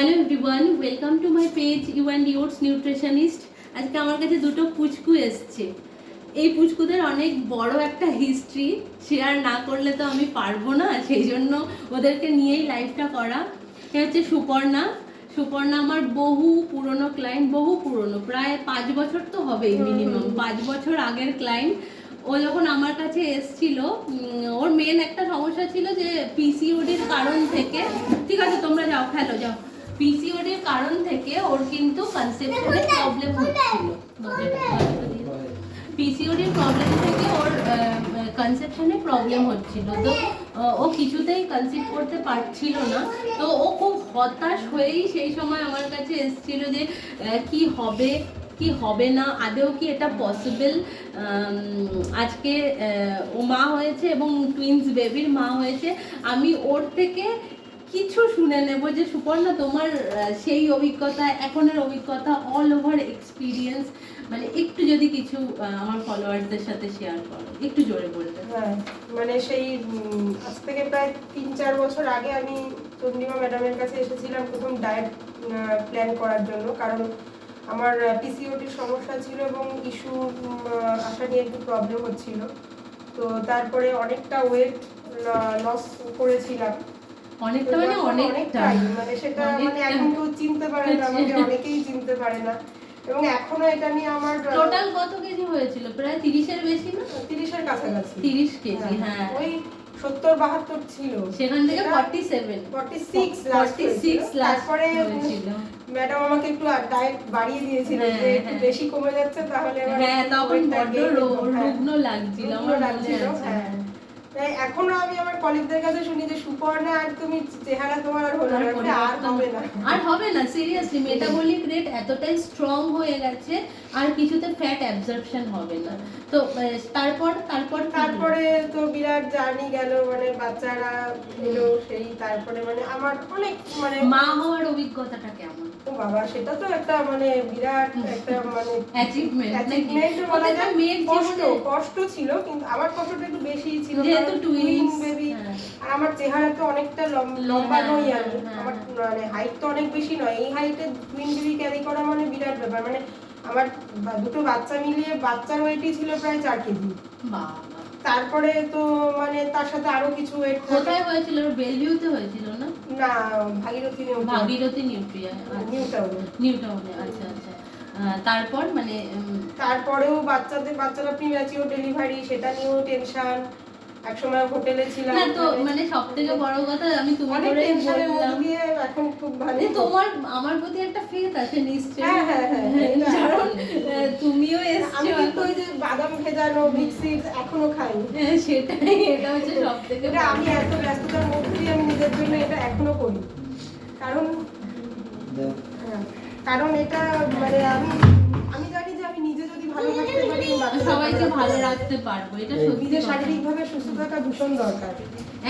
Hello everyone welcome to my page you and yours nutritionist আজকে আমার কাছে দুটো পুচকু এসছে। এই পুচকুদের অনেক বড় একটা হিস্ট্রি শেয়ার না করলে তো আমি পারব না সেই জন্য ওদেরকে নিয়েই লাইভটা করা। সে হচ্ছে সুপর্ণা। সুপর্ণা আমার বহু পুরনো ক্লায়েন্ট বহু পুরনো প্রায় পাঁচ বছর তো হবেই মিনিমাম পাঁচ বছর আগের ক্লায়েন্ট ও যখন আমার কাছে এসছিল ওর মেন একটা সমস্যা ছিল যে পিসিওডির কারণ থেকে ঠিক আছে তোমরা যাও খেলো যাও। পিসিওডির কারণ থেকে ওর কিন্তু কনসেপ্টে প্রবলেম হচ্ছিল। পিসিওডির প্রবলেম থেকে ওর কনসেপশনে প্রবলেম হচ্ছিল। তো ও কিছুতেই কনসিভ করতে পারছিল না। তো ও খুব হতাশ হয়েই সেই সময় আমার কাছে এসেছিল যে কি হবে কি হবে না? আদেও কি এটা পসিবল আজকে ও মা হয়েছে এবং টুইন্স বেবির মা হয়েছে। আমি ওর থেকে কিছু শুনে নেব যে সুপর্ণা, তোমার সেই অভিজ্ঞতা, এখনের অভিজ্ঞতা অল ওভার এক্সপিরিয়েন্স মানে একটু যদি কিছু আমার ফলোয়ার্সদের সাথে শেয়ার করো, একটু জোরে বলবে হ্যাঁ মানে সেই আজ থেকে প্রায় তিন চার বছর আগে আমি চন্দ্রিমা ম্যাডামের কাছে এসেছিলাম প্রথম ডায়েট প্ল্যান করার জন্য, কারণ আমার পিসিওটির সমস্যা ছিল এবং ইস্যু আসা নিয়ে একটু প্রবলেম হচ্ছিল। তো তারপরে অনেকটা ওয়েট লস করেছিলাম। অনেকটা মানে অনেকটা। মানে সেটা মানে এখন কেউ চিনতে পারে না আমাকে অনেকেই চিনতে পারে না। এবং এখনও এটা নিয়ে আমার টোটাল কত কেজি হয়েছিল? প্রায় তিরিশের বেশি না? তিরিশের কাছাকাছি। তিরিশ কেজি হ্যাঁ ওই সত্তর বাহাত্তর ছিল। সেখান থেকে forty seven 46 last forty six. তারপরে ম্যাডাম আমাকে একটু ডায়েট বাড়িয়ে দিয়েছিল হ্যাঁ, যে একটু হ্যাঁ। বেশি কমে যাচ্ছে তাহলে হ্যাঁ তখন বড্ড হ্যাঁ। রুগ্ন লাগছিল আমার লাগছিল, হ্যাঁ। তাই এখনও আমি আমার কলিগদের কাছে শুনি যে সুপর্ণা আর তুমি চেহারা তোমার আর হলো না আর হবে না। আর হবে না সিরিয়াসলি মেটাবলিক রেট এতটাই স্ট্রং হয়ে গেছে আর কিছুতে ফ্যাট অ্যাবজর্পশন হবে না। তো তারপর তারপর তারপরে তো বিরাট জার্নি গেল মানে বাচ্চারা এলো সেই তারপরে মানে আমার অনেক মানে মা হওয়ার অভিজ্ঞতাটা কেমন? ও বাবা সেটা তো একটা মানে বিরাট একটা মানে অ্যাচিভমেন্ট ও বলা যায়। কষ্ট কষ্ট ছিল কিন্তু আমার কষ্টটা একটু বেশি ছিল বেবি আর আমার চেহারা তো অনেকটা লম্বা হ্যাঁ, নই আমি হ্যাঁ, আমার হ্যাঁ। মানে হাইট তো অনেক বেশি নয়। এই হাইটে টুইন বেবি ক্যারি করা মানে বিরাট ব্যাপার। মানে আমার দুটো বাচ্চা মিলিয়ে বাচ্চার ওয়েটই ছিল প্রায় চার কেজি। তারপরে তো মানে তার সাথে আরও কিছু ওয়েট কোথায় হয়েছিল? বেলভিউতে হয়েছিল না? না ভাগীরথী নেই ভাগীরথী নিউট্রিয়া নিউ টাউনে নিউ টাউনে আচ্ছা আচ্ছা। তারপর মানে তারপরেও বাচ্চাদের বাচ্চারা প্রিম্যাচিওর ডেলিভারি সেটা নিয়েও টেনশন একসময় হোটেলে ছিলাম। না তো মানে সব থেকে বড় কথা আমি তুমি অনেক করে দিয়ে এখন খুব ভালো। তোমার আমার প্রতি একটা ফেথ আছে নিশ্চয়ই। হ্যাঁ, হ্যাঁ, হ্যাঁ, হ্যাঁ, কারণ তুমিও আমি এসছো কিন্তু ওই যে বাদাম ভেজানো এখনও খাই হ্যাঁ, সেটাই এটা হচ্ছে সব থেকে আমি এত ব্যস্ততার মধ্যে আমি নিজের জন্য এটা এখনও করি। কারণ হ্যাঁ, কারণ এটা মানে আমি আমি সবাইকে ভালো রাখতে পারব এটা সত্যি। শারীরিকভাবে সুস্থ থাকা ভীষণ দরকার।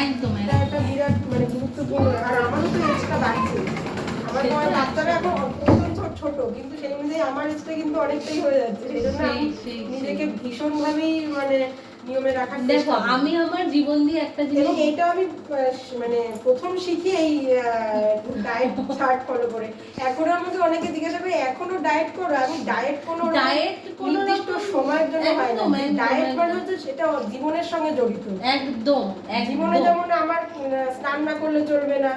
একদম এটা একটা বিরাট মানে গুরুত্বপূর্ণ। আর আমারও তো এজটা বাড়ছে আমার সেটা এখন ছোট কিন্তু সেই অনুযায়ী আমার এজটা কিন্তু অনেকটাই হয়ে যাচ্ছে। সেই জন্য আমি সেই, সেই, নিজেকে সেই। ভীষণ ভাবেই মানে নিয়মে রাখার দেখো আমি আমার জীবন দিয়ে একটা জিনিস এইটা আমি মানে প্রথম শিখি এই ডায়েট চার্ট ফলো করে। এখনও আমাকে অনেকে জিজ্ঞাসা করে এখনও ডায়েট করো? আমি ডায়েট কোনো Diet কোনো নির্দিষ্ট সময়ের জন্য হয় না। ডায়েট মানে। হচ্ছে সেটা জীবনের সঙ্গে জড়িত। একদম জীবনে যেমন আমার স্নান না করলে চলবে না।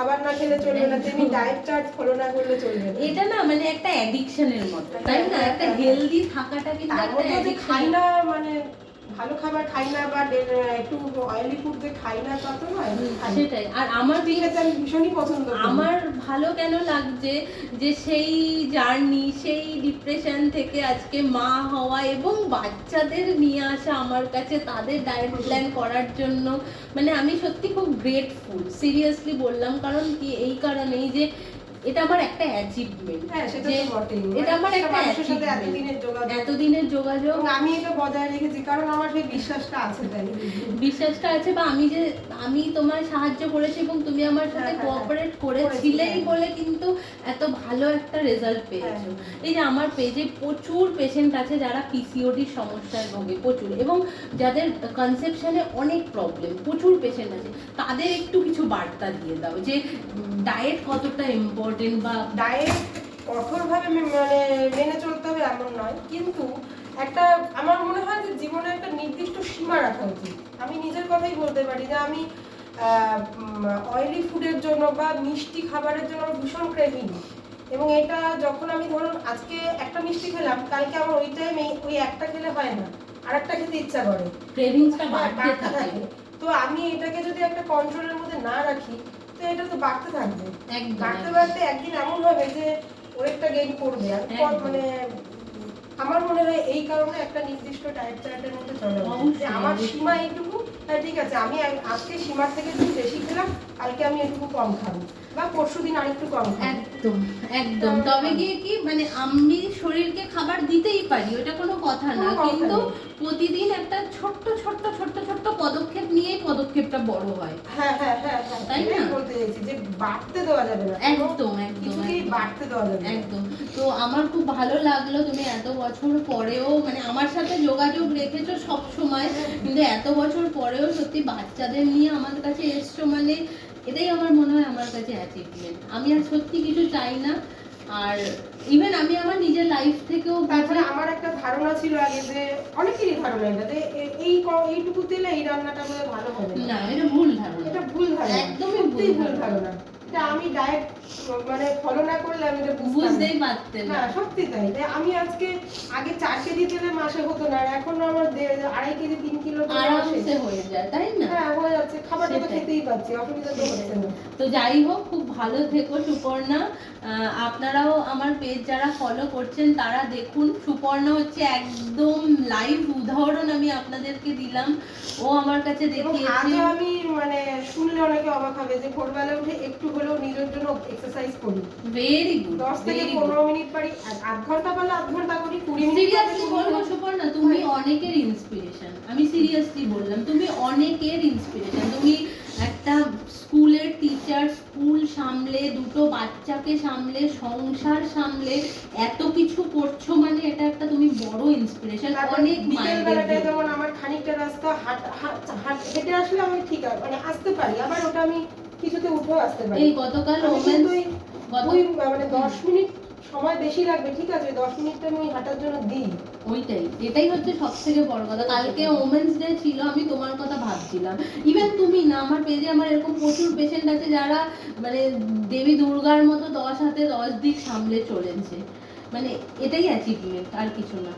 খাবার না খেলে চলবে না তেমনি ডায়েট চার্ট ফলো না করলে চলবে না। এটা না মানে একটা অ্যাডিকশনের মতো তাই না? একটা হেলদি থাকাটা কিন্তু একটা খাই না মানে ভালো খাবার খাই না বা একটু অয়েলি ফুড যে খাই না তা তো নয়। সেটাই। আর আমার আমি ভীষণই পছন্দ আমার ভালো কেন লাগছে যে সেই জার্নি সেই ডিপ্রেশন থেকে আজকে মা হওয়া এবং বাচ্চাদের নিয়ে আসা আমার কাছে তাদের ডায়েট প্ল্যান করার জন্য মানে আমি সত্যি খুব গ্রেটফুল সিরিয়াসলি বললাম কারণ কি? এই কারণেই যে এটা আমার একটা অ্যাচিভমেন্ট হ্যাঁ সেটা তো বটেই। এটা আমার একটা মানুষের সাথে এতদিনের যোগাযোগ। এতদিনের যোগাযোগ। আমি এটা বজায় রেখেছি কারণ আমার সেই বিশ্বাসটা আছে তাই। বিশ্বাসটা আছে বা আমি যে আমি তোমার সাহায্য করেছি এবং তুমি আমার সাথে হ্যাঁ, হ্যাঁ, কোঅপারেট হ্যাঁ। করেছিলেই হ্যাঁ। বলে কিন্তু এত ভালো একটা রেজাল্ট পেয়েছ। হ্যাঁ। এই যে আমার পেজে প্রচুর পেশেন্ট আছে যারা পিসিওডির সমস্যায় ভোগে প্রচুর। এবং যাদের কনসেপশনে অনেক প্রবলেম প্রচুর পেশেন্ট আছে তাদের একটু কিছু বার্তা দিয়ে দাও যে ডায়েট কতটা ইম্পর্টেন্ট ইম্পর্টেন্ট বা ডায়েট কঠোরভাবে মানে মেনে চলতে হবে এমন নয়। কিন্তু একটা আমার মনে হয় যে জীবনে একটা নির্দিষ্ট সীমা রাখা উচিত। আমি নিজের কথাই বলতে পারি যে আমি অয়েলি ফুডের জন্য বা মিষ্টি খাবারের জন্য আমার ভীষণ ক্রেভিং এবং এটা যখন আমি ধরুন আজকে একটা মিষ্টি খেলাম কালকে আমার ওই টাইমে ওই একটা খেলে হয় না আর একটা খেতে ইচ্ছা করে। ক্রেভিংসটা বাড়তে থাকে। তো আমি এটাকে যদি একটা কন্ট্রোলের মধ্যে না রাখি তো এটা তো বাড়তে থাকবে। বাড়তে বাড়তে একদিন এমন হবে যে অনেকটা গেইন করবে। আর মানে আমার মনে হয় এই কারণে একটা নির্দিষ্ট ডায়েট চার্টের মধ্যে চলে যে আমার সীমা এইটুকু হ্যাঁ ঠিক আছে আমি আজকে সীমার থেকে একটু বেশি খেলাম কালকে আমি একটু কম খাব। বা পরশু দিন আরেকটু কম একদম একদম। তবে গিয়ে কি মানে আমি শরীরকে খাবার দিতেই পারি ওটা কোনো কথা না। কিন্তু প্রতিদিন একটা ছোট্ট ছোট্ট ছোট্ট ছোট্ট পদক্ষেপ নিয়েই পদক্ষেপটা বড় হয়। হ্যাঁ হ্যাঁ হ্যাঁ হ্যাঁ। তাই না? বলতে চাইছি যে বাড়তে দেওয়া যাবে না। একদম একদম বাড়তে দেওয়া যাবে একদম। তো আমার খুব ভালো লাগল তুমি এত বছর পরেও মানে আমার সাথে যোগাযোগ রেখেছো সব সময়। কিন্তু এত বছর পরেও সত্যি বাচ্চাদের নিয়ে আমার কাছে এসছো মানে এটাই আমার মনে হয় আমার কাছে অ্যাচিভমেন্ট আমি আর সত্যি কিছু চাই না। আর ইভেন আমি আমার নিজের লাইফ থেকেও তারপরে আমার একটা ধারণা ছিল আগে যে অনেকেরই ধারণা এটা যে এই এইটুকু তেলে এই রান্নাটা বলে ভালো হবে না। না এটা ভুল ধারণা। এটা ভুল ধারণা। একদমই ভুল ধারণা। এটা আমি ডায়েট মানে ফলো না করলে আমি এটা বুঝতেই পারতেন না। সত্যি তাই। আমি আজকে আগে চার কেজি তেলে মাসে হতো না এখন আমার আড়াই কেজি তিন কিলো আরামসে হয়ে যায় তাই না? হ্যাঁ হয়ে যাচ্ছে। খাবারটা তো খেতেই পাচ্ছি অসুবিধা তো হচ্ছে না। তো যাই হোক খুব ভালো থেকো সুপর্ণা। আপনারাও আমার পেজ যারা ফলো করছেন তারা দেখুন সুপর্ণা হচ্ছে একদম লাইভ উদাহরণ আমি আপনাদেরকে দিলাম। ও আমার কাছে দেখিয়েছে। আমি মানে শুনলে অনেকে অবাক হবে যে ভোরবেলা উঠে একটু হলেও নিজের জন্য এক্সারসাইজ করি। ভেরি গুড দশ থেকে ভেরি গুড পনেরো মিনিট পারি আর আধ ঘণ্টা পারলে আধ ঘণ্টা করি কুড়ি মিনিট সিরিয়াসলি বলব। সুপর্ণা তুমি অনেকের ইন্সপিরেশন আমি সিরিয়াসলি বললাম তুমি অনেকের ইন্সপিরেশন তুমি একটা স্কুলের টিচার স্কুল সামলে দুটো বাচ্চাকে সামলে সংসার সামলে এত কিছু করছ মানে এটা একটা তুমি বড় ইন্সপিরেশন অনেক যেমন আমার খানিকটা রাস্তা হাঁট হাঁট হাঁট- হেঁটে আসলে আমি ঠিক আছে মানে আসতে পারি আবার ওটা আমি কিছুতে উঠেও আসতে পারি। এই গতকাল ওই মানে দশ মিনিট সময় বেশি লাগবে ঠিক আছে? দশ মিনিটটা আমি হাঁটার জন্য দিই। ওইটাই। এটাই হচ্ছে সব থেকে বড় কথা। কালকে ওমেন্স ডে ছিল আমি তোমার কথা ভাবছিলাম। ইভেন তুমি না আমার পেজে আমার এরকম প্রচুর পেশেন্ট আছে যারা মানে দেবী দুর্গার মতো দশ হাতে দশ দিক সামলে চলেছে। মানে এটাই অ্যাচিভমেন্ট আর কিছু না।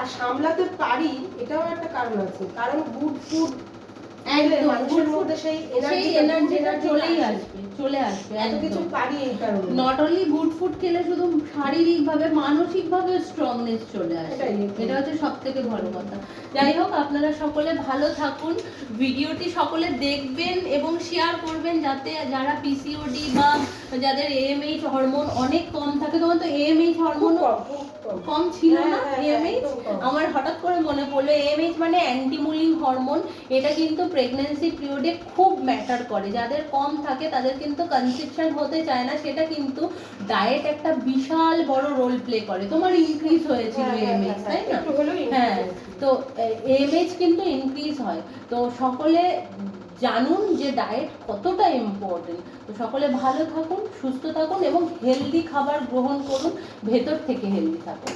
আর সামলাতে পারি এটাও একটা কারণ আছে। কারণ গুড ফুড মানুষের মধ্যে সেই সেই এনার্জি এনার্জিটা চলেই আসবে। চলে আসবে এত কিছু পারি এই কারণে। নট অনলি গুড ফুড খেলে শুধু শারীরিক ভাবে মানসিক ভাবে স্ট্রংনেস চলে আসে। এটা হচ্ছে সব থেকে বড় কথা। যাই হোক আপনারা সকলে ভালো থাকুন। ভিডিওটি সকলে দেখবেন এবং শেয়ার করবেন যাতে যারা পিসিওডি বা যাদের এএমএইচ হরমোন অনেক কম থাকে তোমার তো এএমএইচ হরমোন কম ছিল হ্যাঁ, না হ্যাঁ, হ্যাঁ, এএমএইচ আমার হঠাৎ করে মনে পড়ল এএমএইচ মানে অ্যান্টিমুলিং হরমোন এটা কিন্তু প্রেগন্যান্সি পিরিয়ডে খুব ম্যাটার করে। যাদের কম থাকে তাদের কিন্তু কনসেপশন হতে চায় না সেটা কিন্তু ডায়েট একটা বিশাল বড় রোল প্লে করে। তোমার ইনক্রিজ হয়েছিল হ্যাঁ, হ্যাঁ, এএমএইচ তাই না? হ্যাঁ তো এএমএইচ কিন্তু ইনক্রিজ হয়। তো সকলে জানুন যে ডায়েট কতটা ইম্পর্টেন্ট তো সকলে ভালো থাকুন, সুস্থ থাকুন এবং হেলদি খাবার গ্রহণ করুন, ভেতর থেকে হেলদি থাকুন।